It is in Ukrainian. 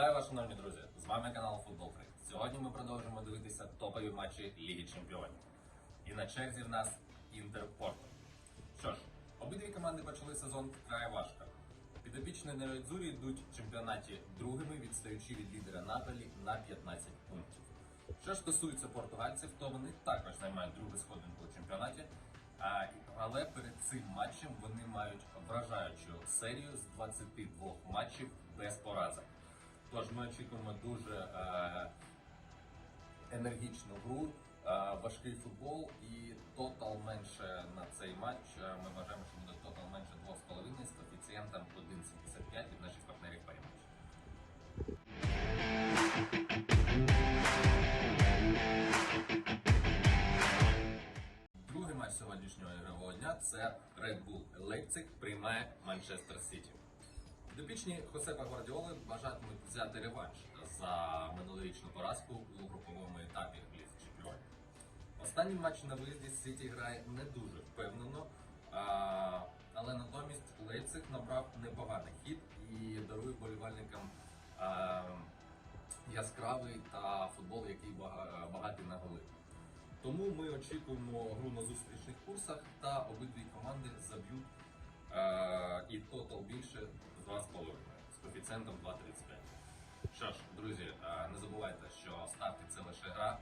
Вітаю вас, шановні друзі! З вами канал Футбол Фрик. Сьогодні ми продовжимо дивитися топові матчі Ліги Чемпіонів. І на черзі в нас Інтер Порту. Що ж, обидві команди почали сезон вкрай важко. Підопічні Неройдзурі йдуть в чемпіонаті другими, відстаючи від лідера Наполі на 15 пунктів. Що ж стосується португальців, то вони також займають другу сходинку у чемпіонаті. А, але перед цим матчем вони мають вражаючу серію з 22 матчів без поразок. Тож ми очікуємо дуже е, енергічну гру, е, важкий футбол і тотал менше на цей матч. е, Ми вважаємо, що буде тотал менше 2,5 з коефіцієнтом 1,75 від наших партнерів Паріматч. Другий матч сьогоднішнього ігрового дня це Red Bull Leipzig приймає Манчестер Сіті. Підопічні Хосепа Гвардіоли бажатимуть взяти реванш за минулорічну поразку у груповому етапі Ліги Чемпіонів. Останній матч на виїзді Сіті грає не дуже впевнено, але натомість Лейпциг набрав непоганий хід і дарує болівальникам яскравий та футбол, який багатий на голи. Тому ми очікуємо гру на зустрічних курсах та обидві команди заб'ють і тотал більше 2,5 з коефіцієнтом 2,35. Що ж, друзі, е, не забувайте, що ставки це лише гра,